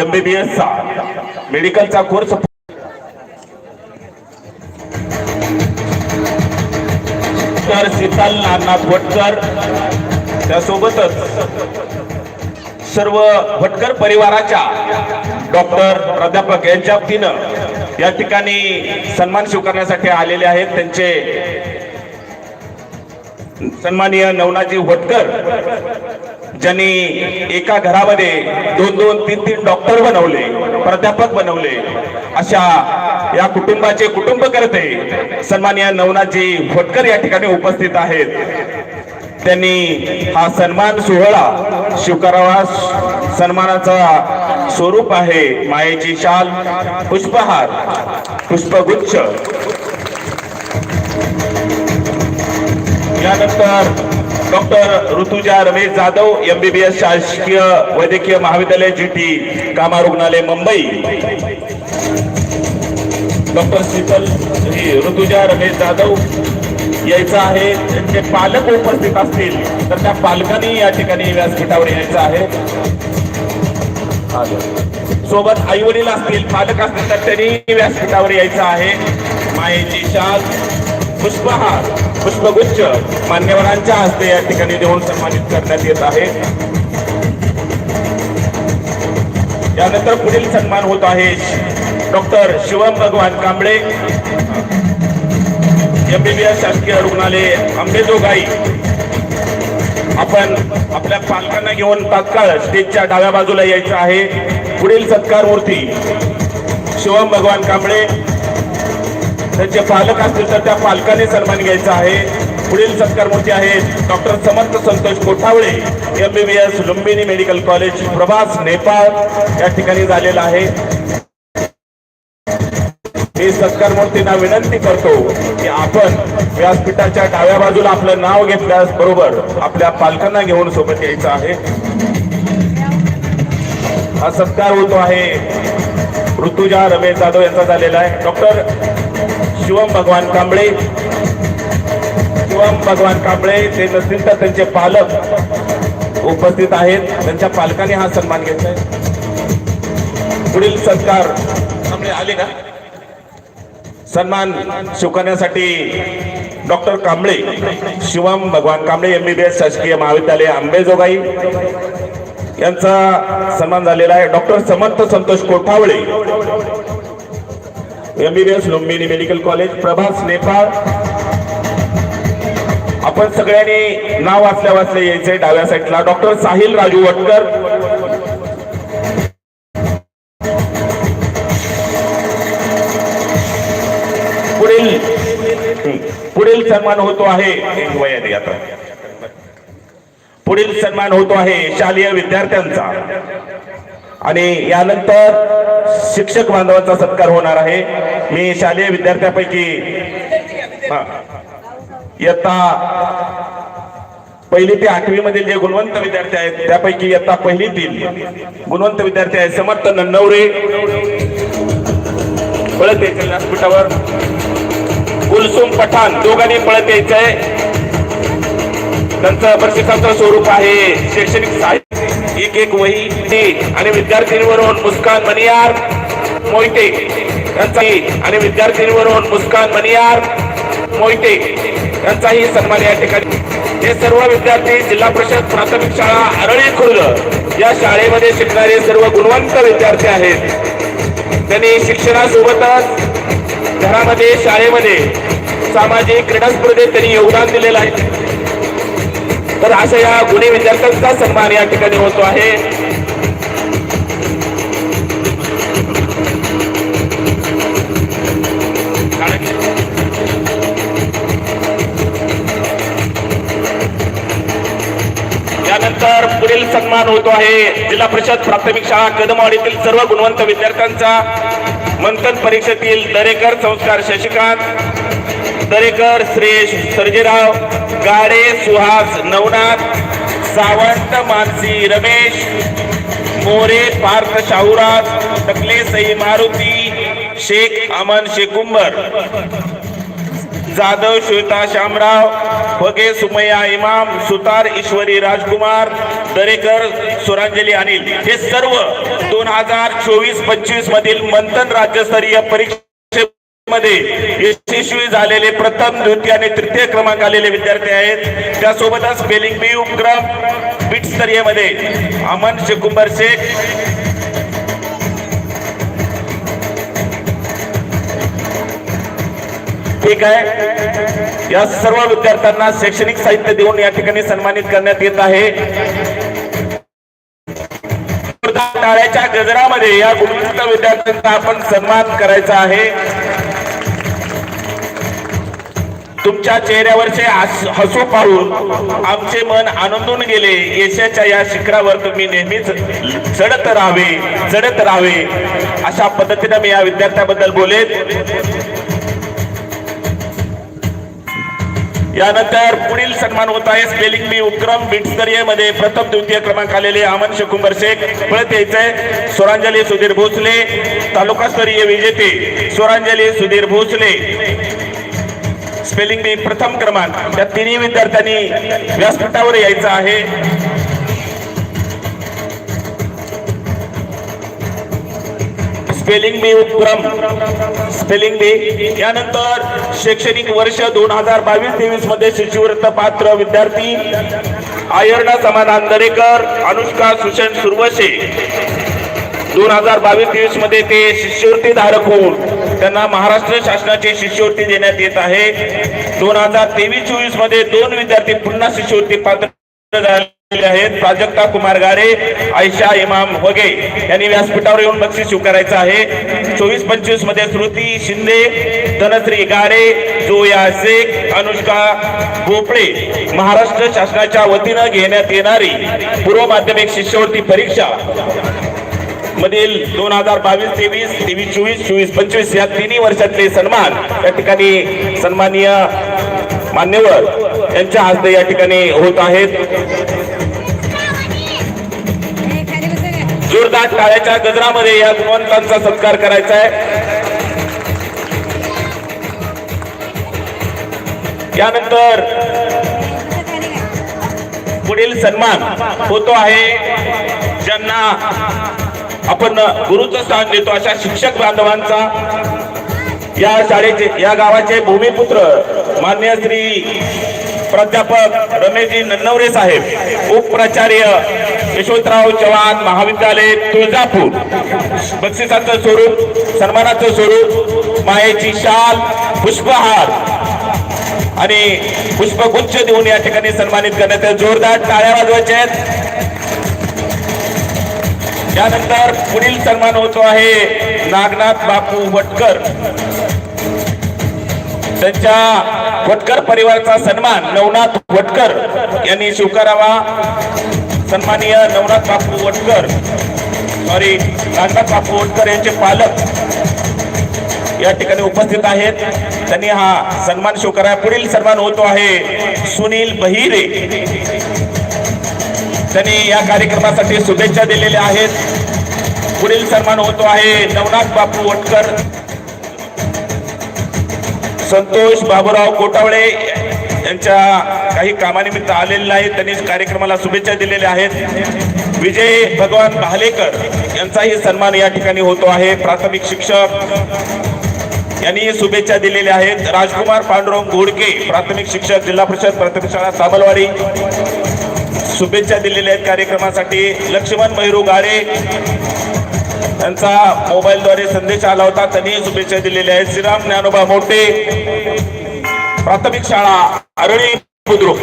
MBBS चा मेडिकलचा course तर शीतल नाना भटकर त्यासोबतच सर्व भटकर परिवाराच्या डॉक्टर प्राध्यापक यांच्या वतीनं या ठिकाणी सन्मान स्वीकारण्यासाठी आलेले आहेत. त्यांचे सन्माननीय नवनाजी भटकर ज्यांनी एका घरामध्ये दोन दोन तीन तीन डॉक्टर बनवले प्राध्यापक बनवले अशा या कुटुंबाचे कुटुंब करते सन्मान्य नवनाजी भोटकर या ठिकाणी उपस्थित आहेत. त्यांनी हा सन्मान सोहळा स्वीकारावा सन्मानाचा स्वरूप आहे. मायेची शाल पुष्पहार पुष्पगुच्छ. यानंतर डॉक्टर ऋतुजा रमेश जाधव एमबीबीएस शासकीय वैद्यकीय महाविद्यालय जीटी कामा रुग्णालय मुंबई. डॉक्टर शीतल ऋतुजा रमेश जाधव यायचं आहे. त्यांचे पालक उपस्थित असतील तर त्या पालकांनी या ठिकाणी व्यासपीठावर यायचं आहे. सोबत आई वडील असतील पालक असतील तर त्यांनी व्यासपीठावर यायचं आहे. मायेची शाल पुष्पहार. पुष्पगुच्छ मान्यवरांच्या हस्ते या ठिकाणी देऊन सन्मानित करण्यात येत आहे. यानंतर पुढील सन्मान होत आहे डॉक्टर शिवम भगवान कांबळे एमबीबीएस शासकीय रुग्णालय आंबेजोगाई. आपण आपल्या पालकांना घेऊन तात्काळ स्टेजच्या डाव्या बाजूला यायचं आहे. पुढील सत्कार मूर्ती शिवम भगवान कांबळे त्यांचे पालक असतील तर त्या पालकाने सन्मान घ्यायचा आहे. पुढील सत्कार मूर्ती आहेत. Doctor Samarth Santosh Kothawale S Lumbini medical college Prabhas Nepal या ठिकाणी झालेला आहे. मी सत्कार मूर्तींना विनंती करतो की आपण व्यासपीठाच्या डाव्या बाजूला आपलं नाव घेतल्यास बरोबर आपल्या पालकांना घेऊन सोबत यायचं आहे. हा सत्कार होतो आहे. ऋतुजा रमेश जाधव यांचा झालेला आहे. डॉक्टर शिवम भगवान कांबळे. शिवम भगवान कांबळे ते नसतील तर त्यांचे पालक उपस्थित आहेत. त्यांच्या पालकांनी हा सन्मान घेतलाय. पुढील सत्कार कांबळे आले का सन्मान स्वीकारण्यासाठी डॉक्टर कांबळे शिवम भगवान कांबळे एमबीबीएस शासकीय महाविद्यालय आंबेजोगाई यांचा सन्मान झालेला आहे. Doctor Samarth Santosh Kothawale MBBS Lumbini medical college Prabhas Nepal आपण सगळ्यांनी नाव वाचल्या वाचल्या यायचंय डाव्या साईडला. डॉक्टर साहिल राजू वटकर. पुढील पुढील सन्मान होतो आहे आता. पुढील सन्मान होतो आहे शालेय विद्यार्थ्यांचा. आणि यानंतर शिक्षक बांधवांचा सत्कार होणार आहे. मी शालेय विद्यार्थ्यापैकी इयत्ता पहिली ते आठवी मधील जे गुणवंत विद्यार्थी आहेत त्यापैकी इयत्ता पहिलीतील गुणवंत विद्यार्थी आहेत समर्थ नन्नवरे. पळत यायचं व्यासपीठावर कुलसुम पठाण दोघांनी पळत यायचंय त्यांचं बक्षिसाचं स्वरूप आहे. शैक्षणिक साहित्य एक एक वही आणि विद्यार्थिनीवरून मुस्कान मनियार मोहिते यांचाही आणि विद्यार्थिनीवरून मुस्कान मनियार मोहिते यांचाही सन्मान या ठिकाणी. हे सर्व विद्यार्थी जिल्हा परिषद प्राथमिक शाळा आरळी खुर्द या शाळेमध्ये शिकणारे सर्व गुणवंत विद्यार्थी आहेत. त्यांनी शिक्षणासोबतच घरामध्ये शाळेमध्ये सामाजिक क्रीडा स्पर्धेत त्यांनी योगदान दिलेलं आहे. तर अशा या गुणी विद्यार्थ्यांचा सन्मान या ठिकाणी होतो आहे. यानंतर पुढील सन्मान होतो आहे. जिल्हा परिषद प्राथमिक शाळा कदमवाडीतील सर्व गुणवंत विद्यार्थ्यांचा. मंथन परीक्षेतील दरेकर संस्कार शशिकांत. दरेकर श्रेष सर्जेराव. गाडे सुहास नवनाथ सावंत मानसी रमेश मोरे पार्थ शाहुराज टकले सई मारुती शेख अमन शेकुंबर जाधव श्वेता शामराव फगे सुमया इमाम सुतार ईश्वरी राजकुमार दरेकर सुरांजली अनिल. हे सर्व दोन हजार चोवीस पंचवीस मधील मंथन राज्यस्तरीय मध्ये यशस्वी झालेले प्रथम द्वितीय आणि तृतीय क्रमांक आलेले विद्यार्थी आहेत. त्यासोबतच स्पेलिंग बी उपक्रम बीट स्तरीयमध्ये अमन शेकुंबर शेख. ठीक आहे. या सर्व विद्यार्थ्यांना शैक्षणिक साहित्य देऊन या ठिकाणी सन्मानित करण्यात येत आहे. टाळ्याच्या गजरामध्ये या गुणवंत विद्यार्थ्यांचा आपण सन्मान करायचा आहे. तुमच्या चेहऱ्यावरचे हसू पाहून आमचे मन आनंदून गेले. यशाच्या या शिखरावर तुम्ही नेहमीच चढत राहावे चढत राहावे. अशा पद्धतीने मी या विद्यार्थ्याबद्दल बोलेन. यानंतर पुढील सन्मान होत आहे. स्पेलिंग बी उपक्रम बिटस्तरीयमध्ये प्रथम द्वितीय क्रमांक आलेले अमन शेकुंबर शेख. परत यायचंय. स्वरांजली सुधीर भोसले तालुकास्तरीय विजेते. स्वरांजली सुधीर भोसले. स्पेलिंग बी प्रथम क्रमांक. या तिन्ही विद्यार्थ्यांनी व्यासपीठावर यायचं आहे. स्पेलिंग बी उपक्रम स्पेलिंग बी यानंतर शैक्षणिक वर्ष दोन हजार बावीस तेवीसमध्ये शिष्यवृत्त पात्र विद्यार्थी आयर्णा समाधान दरेकर अनुष्का सुशन सुरवशे दोन हजार बावीस तेवीसमध्ये ते शिष्यवृत्ती धारक होऊन त्यांना महाराष्ट्र शासनाची शिष्यवृत्ती देण्यात येत आहे. दोन हजार तेवीस चोवीसमध्ये दोन विद्यार्थी पुन्हा शिष्यवृत्ती पात्र आहेत. प्राजक्ता कुमार गारे आयशा इमाम वगे यांनी व्यासपीठावर येऊन बक्षीस स्वीकारायचं आहे. चोवीस पंचवीसमध्ये श्रुती शिंदे धनश्री गारे जोया शेख अनुष्का भोपळे महाराष्ट्र शासनाच्या वतीनं घेण्यात येणारी पूर्व माध्यमिक शिष्यवृत्ती परीक्षा मधील दोन हजार बावीस तेवीस तेवीस चोवीस चोवीस पंचवीस या तिन्ही वर्षातले सन्मान या ठिकाणी सन्माननीय मान्यवर यांच्या हस्ते या ठिकाणी होत आहेत. जोरदार टाळ्याच्या गजरामध्ये या गुणवंतांचा सत्कार करायचा आहे. यानंतर पुढील सन्मान होतो आहे ज्यांना आपण गुरुचं स्थान देतो अशा शिक्षक बांधवांचा. या शाळेचे या गावाचे भूमिपुत्र मान्य श्री प्राध्यापक रमेशजी नन्नवरे साहेब उपप्राचार्य यशवंतराव चव्हाण महाविद्यालय तुळजापूर. बक्षिसाचं स्वरूप सन्मानाचं स्वरूप मायेची शाल पुष्पहार आणि पुष्पगुच्छ देऊन या ठिकाणी सन्मानित करण्यात जोरदार टाळ्या वाजवायच्या आहेत. त्यानंतर पुढील सन्मान होतो आहे नागनाथ बापू वटकर. त्यांच्या वटकर परिवाराचा सन्मान नवनाथ वटकर यांनी स्वीकारावा. सन्माननीय नवनाथ बापू वटकर सॉरी नागनाथ बापू वटकर यांचे पालक या ठिकाणी उपस्थित आहेत. त्यांनी हा सन्मान स्वीकारा पुढील सन्मान होतो आहे सुनील बहिरे. त्यांनी या कार्यक्रमासाठी शुभेच्छा दिलेल्या आहेत. पुढील सन्मान होतो आहे नवनाथ बापू वटकर संतोष बाबूराव कोटावळे यांच्या काही कामानिमित्त आलेले आहेत त्यांनी कार्यक्रमाला शुभेच्छा दिलेल्या आहेत. विजय भगवान भालेकर यांचाही सन्मान या ठिकाणी होतो आहे. प्राथमिक शिक्षक यांनी शुभेच्छा दिलेल्या आहेत. राजकुमार पांडुरंग घोडके प्राथमिक शिक्षक जिल्हा परिषद प्राथमिक शाळा साबलवाडी. शुभेच्छा दिलेल्या आहेत कार्यक्रमासाठी. लक्ष्मण मैरू गाडे त्यांचा मोबाईलद्वारे संदेश आला होता. त्यांनी शुभेच्छा दिलेल्या आहेत. श्रीराम ज्ञानोबा मोठे प्राथमिक शाळा अरळी बुद्रुक.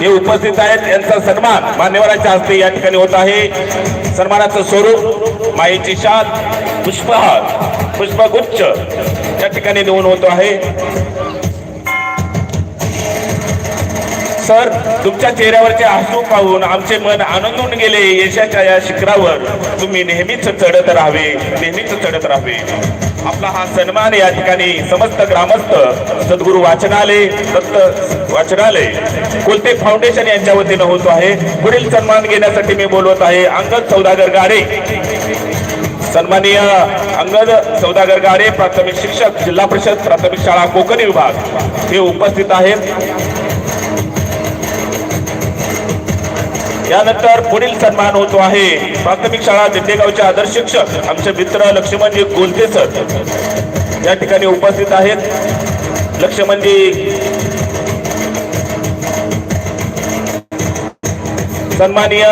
हे उपस्थित आहेत. यांचा सन्मान मान्यवरांच्या हस्ते या ठिकाणी होत आहे. सन्मानाचं स्वरूप माईची शाल पुष्पहार पुष्पगुच्छ या ठिकाणी देऊन होतो आहे. सर तुमच्या चेहऱ्यावरचे हसू पाहून आमचे मन आनंदून गेले यशाच्या या शिखरावर. तुम्ही नेहमीच चढत राहावे नेहमीच चढत राहावे. आपला हा सन्मान या ठिकाणी समस्त ग्रामस्थ सद्गुरू वाचनालय दत्त वाचनालय कोलते फाउंडेशन यांच्या वतीनं होतो आहे. पुढील सन्मान घेण्यासाठी मी बोलवत आहे अंगद सौदागर गाडे. सन्माननीय अंगद सौदागर गाडे प्राथमिक शिक्षक जिल्हा परिषद प्राथमिक शाळा कोकणी विभाग. हे उपस्थित आहेत. यानंतर पुढील सन्मान होतो आहे. प्राथमिक शाळा दिंडेगावचे आदर्श शिक्षक आमचे मित्र लक्ष्मणजी गोलते सर. या ठिकाणी उपस्थित आहेत. लक्ष्मणजी. सन्माननीय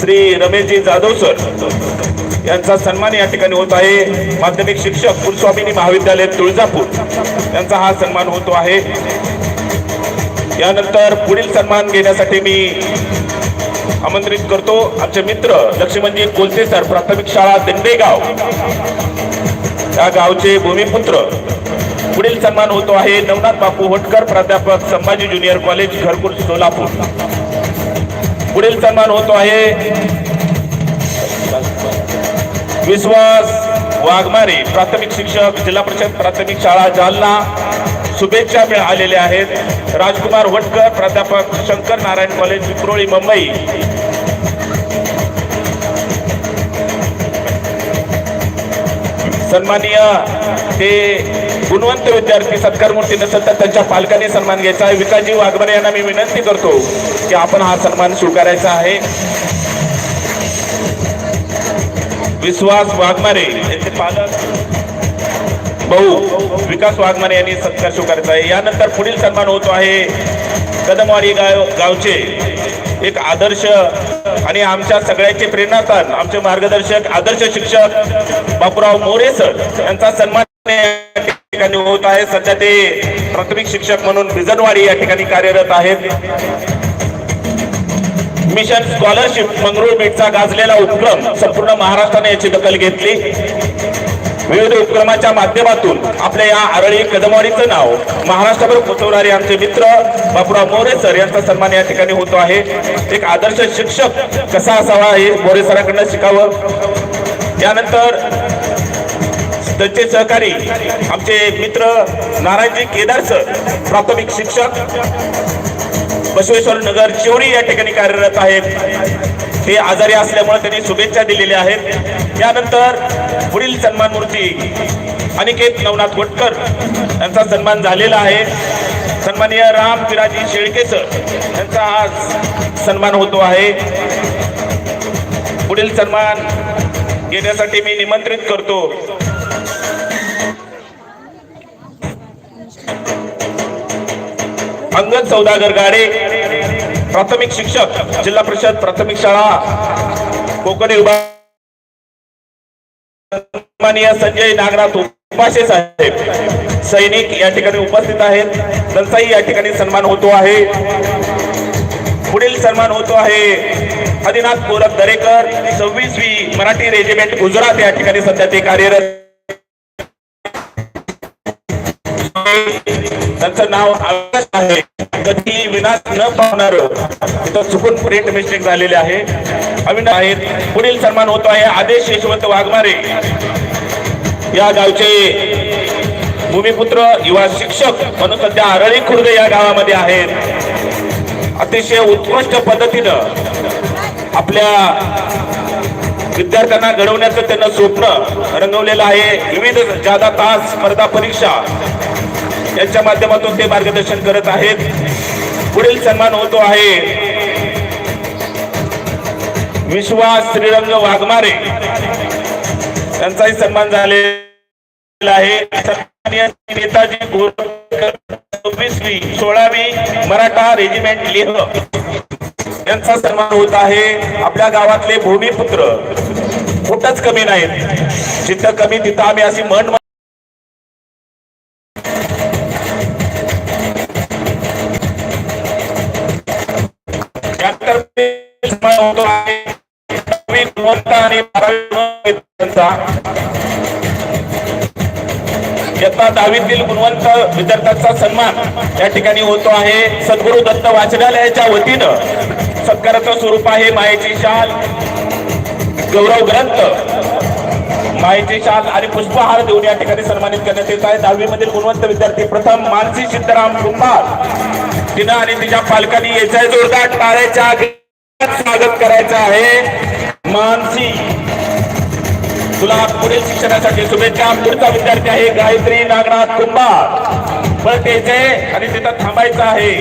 श्री रमेशजी जाधव सर. यांचा सन्मान या ठिकाणी होत आहे. माध्यमिक शिक्षक कुलस्वामिनी महाविद्यालय तुळजापूर. यांचा हा सन्मान होतो आहे. यानंतर पुढील सन्मान घेण्यासाठी मी आमंत्रित करतो. आमचे मित्र लक्ष्मणजी कोलते सर प्राथमिक शाळा दिंडेगाव. या गावचे भूमिपुत्र. पुढील सन्मान होतो आहे नवनाथ बापू होटकर प्राध्यापक संभाजी ज्युनियर कॉलेज घरकुल सोलापूर. पुढील सन्मान होतो आहे विश्वास वाघमारे प्राथमिक शिक्षक जिल्हा परिषद प्राथमिक शाळा जालना. शुभेच्छा मिळालेल्या आहेत. राजकुमार वटकर प्राध्यापक शंकर नारायण कॉलेज विक्रोळी मुंबई. सन्माननीय ते गुणवंत विद्यार्थी सत्कारमूर्ती नसेल तर त्यांच्या पालकांनी सन्मान घ्यायचा आहे. विकासजी वाघमारे यांना मी विनंती करतो की आपण हा सन्मान स्वीकारायचा आहे. विश्वास वाघमारे यांचे पालक भाऊ विकास वाघमारे यांनी सत्कार स्वीकारायचा आहे. यानंतर पुढील सन्मान होतो आहे कदमवाडी गाव गावचे एक आदर्श आणि आमच्या सगळ्यांचे प्रेरणास्थान आमचे मार्गदर्शक आदर्श शिक्षक बापूराव मोरे सर यांचा सन्मान या ठिकाणी होत आहे. सध्या ते प्राथमिक शिक्षक म्हणून बिजनवाडी या ठिकाणी कार्यरत आहेत. मिशन स्कॉलरशिप मंगरुळ बीटचा गाजलेला उपक्रम संपूर्ण महाराष्ट्राने याची दखल घेतली. विविध उपक्रमाच्या माध्यमातून आपल्या या आरळी कदमवाडीचं नाव महाराष्ट्रभर पोहोचवणारे आमचे मित्र बापूराव मोरे सर यांचा सन्मान या ठिकाणी होतो आहे. एक आदर्श शिक्षक कसा असावा हे मोरे सरांकडनं शिकावं. त्यानंतर त्यांचे सहकारी आमचे मित्र नारायणजी केदार सर प्राथमिक शिक्षक बसवेश्वर नगर चिवडी या ठिकाणी कार्यरत आहेत. ते आजारी असल्यामुळे त्यांनी शुभेच्छा दिलेल्या आहेत. त्यानंतर पुढील सन्मान मूर्ती अनिकेत नवनाथ वटकर यांचा सन्मान झालेला आहे. सन्माननीय राम पिराजी शेळकेसर यांचा आज सन्मान होतो आहे. पुढील सन्मान घेण्यासाठी मी निमंत्रित करतो. अंगद सौदागर गाडे प्राथमिक शिक्षक जिल्हा परिषद प्राथमिक शाळा कोकणी विभाग संजय नागनाथ उपाशे साहेब सैनिक या ठिकाणी उपस्थित आहेत. त्यांचाही या ठिकाणी सन्मान होतो आहे. पुढील सन्मान होतो आहे. आदिनाथ गोरख दरेकर सव्वीसवी मराठी रेजिमेंट गुजरात या ठिकाणी सध्या ते कार्यरत त्यांचं नाव आकाश आहे. कधी विनाश न पावणार तिथं चुकून प्रिंट मिस्टेक झालेले आहे. अविनाश आहेत. पुढील सन्मान होतो आहे आदेश यशवंत वाघमारे. या गावचे भूमिपुत्र युवा शिक्षक म्हणून सध्या आरळी खुर्द या गावामध्ये आहेत. अतिशय उत्कृष्ट पद्धतीनं आपल्या विद्यार्थ्यांना घडवण्याचं त्यांना स्वप्न रंगवलेलं आहे. विविध जादा तास स्पर्धा परीक्षा यांच्या माध्यमातून ते मार्गदर्शन करत आहेत. पुढील सन्मान होतो आहे. विश्वास श्रीरंग वाघमारे. त्यांचाही सन्मान झालेला आहे. नेताजी सोळावी मराठा रेजिमेंट लेह. यांचा सन्मान होत आहे. आपल्या गावातले भूमिपुत्र. कुठंच कमी नाहीत. जिथं कमी तिथं आम्ही अशी म्हण सन्मान होतो आहे दहावी गुणवत्ता आणि इयत्ता दहावीतील गुणवंत विद्यार्थ्यांचा सन्मान या ठिकाणी होतो आहे. सद्गुरू दत्त वाचनालयाच्या वतीनं सत्काराचं स्वरूप आहे मायेची शाल गौरव ग्रंथ मायेची शाल आणि पुष्पहार देऊन या ठिकाणी सन्मानित करण्यात येत आहे. दहावी मधील गुणवंत विद्यार्थी प्रथम मानसी सिद्धराम कुंभार तिनं आणि तिच्या पालकांनी याच्या जोरदार टाळ्याच्या आगीत स्वागत करायचं आहे. मानसी तुला पुढील शिक्षणासाठी शुभेच्छा. पुढचा विद्यार्थी आहे गायत्री नागनाथ कुंभार. पण त्याचे आणि तिथं थांबायचं आहे.